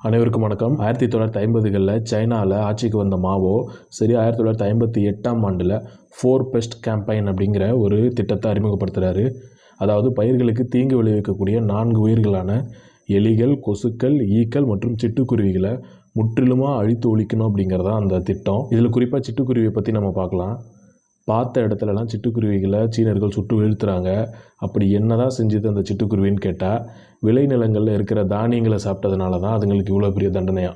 அனைவருக்கும் வணக்கம். ஆயிரத்தி தொள்ளாயிரத்தி ஐம்பதுகளில் சைனாவில் ஆட்சிக்கு வந்த மாவோ சரி ஆயிரத்தி தொள்ளாயிரத்தி ஐம்பத்தி எட்டாம் ஆண்டில் ஃபோர் பெஸ்ட் கேம்பைன் அப்படிங்கிற ஒரு திட்டத்தை அறிமுகப்படுத்துகிறாரு அதாவது பயிர்களுக்கு தீங்கு விளைவிக்கக்கூடிய நான்கு உயிர்களான எலிகள் கொசுக்கள் ஈக்கள் மற்றும் சிட்டுக்குருவிகளை முற்றிலுமாக அழித்து ஒழிக்கணும் அப்படிங்கிறதான் அந்த திட்டம். இதில் குறிப்பாக சிட்டுக்குருவியை பற்றி நம்ம பார்க்கலாம். பார்த்த இடத்துலலாம் சிட்டுக்குருவிகளை சீனர்கள் சுட்டு வீழ்த்துறாங்க. அப்படி என்னதான் செஞ்சது அந்த சிட்டுக்குருவின்னு கேட்டால் விளைநிலங்களில் இருக்கிற தானியங்களை சாப்பிட்டதுனால தான் அதுங்களுக்கு இவ்வளோ பெரிய தண்டனையா?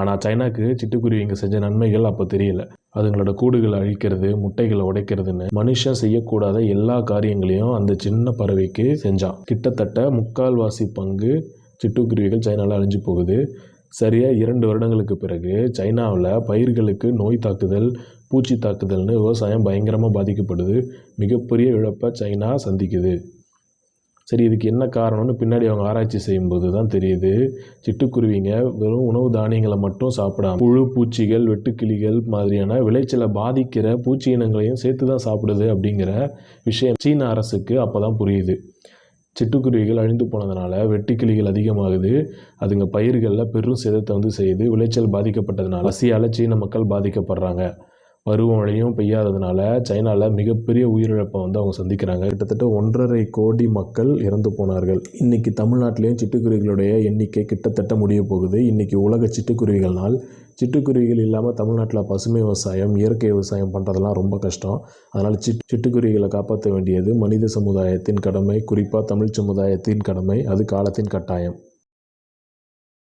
ஆனால் சைனாக்கு சிட்டுக்குருவிங்க செஞ்ச நன்மைகள் அப்போ தெரியல. அதுங்களோட கூடுகளை அழிக்கிறது முட்டைகளை உடைக்கிறதுன்னு மனுஷன் செய்யக்கூடாத எல்லா காரியங்களையும் அந்த சின்ன பறவைக்கு செஞ்சான். கிட்டத்தட்ட முக்கால்வாசி பங்கு சிட்டுக்குருவிகள் சைனாவில் அழிஞ்சு போகுது. சரியாக இரண்டு வருடங்களுக்கு பிறகு சைனாவில் பயிர்களுக்கு நோய் தாக்குதல் பூச்சி தாக்குதல்னு விவசாயம் பயங்கரமாக பாதிக்கப்படுது. மிகப்பெரிய இழப்பை சைனா சந்திக்குது. சரி இதுக்கு என்ன காரணம்னு பின்னாடி அவங்க ஆராய்ச்சி செய்யும்போது தான் தெரியுது. சிட்டுக்குருவிங்க வெறும் உணவு தானியங்களை மட்டும் சாப்பிடாம புழு பூச்சிகள் வெட்டுக்கிளிகள் மாதிரியான விளைச்சலை பாதிக்கிற பூச்சி இனங்களையும் சேர்த்து தான் சாப்பிடுது அப்படிங்கிற விஷயம் சீன அரசுக்கு அப்போ தான் புரியுது. சிட்டுக்குருவிகள் அழிந்து போனதுனால வெட்டுக்கிளிகள் அதிகமாகுது. அதுங்க பயிர்களில் பெரும் சேதத்தை வந்து செய்து விளைச்சல் பாதிக்கப்பட்டதுனால பசியால் சீன மக்கள் பாதிக்கப்படுறாங்க. பருவமழையும் பெய்யாததுனால சைனாவில் மிகப்பெரிய உயிரிழப்பை வந்து அவங்க சந்திக்கிறாங்க. கிட்டத்தட்ட ஒன்றரை கோடி மக்கள் இறந்து போனார்கள். இன்னைக்கு தமிழ்நாட்டிலையும் சிட்டுக்குருவிகளுடைய எண்ணிக்கை கிட்டத்தட்ட முடிய போகுது. இன்னைக்கு உலக சிட்டுக்குருவிகள் நாள். சிட்டுக்குருவிகள் இல்லாமல் தமிழ்நாட்டில் பசுமை விவசாயம் இயற்கை விவசாயம் பண்ணுறதெல்லாம் ரொம்ப கஷ்டம். அதனால் சிட் சிட்டுக்குருவிகளை காப்பாற்ற வேண்டியது மனித சமுதாயத்தின் கடமை. குறிப்பாக தமிழ் சமுதாயத்தின் கடமை அது காலத்தின் கட்டாயம்.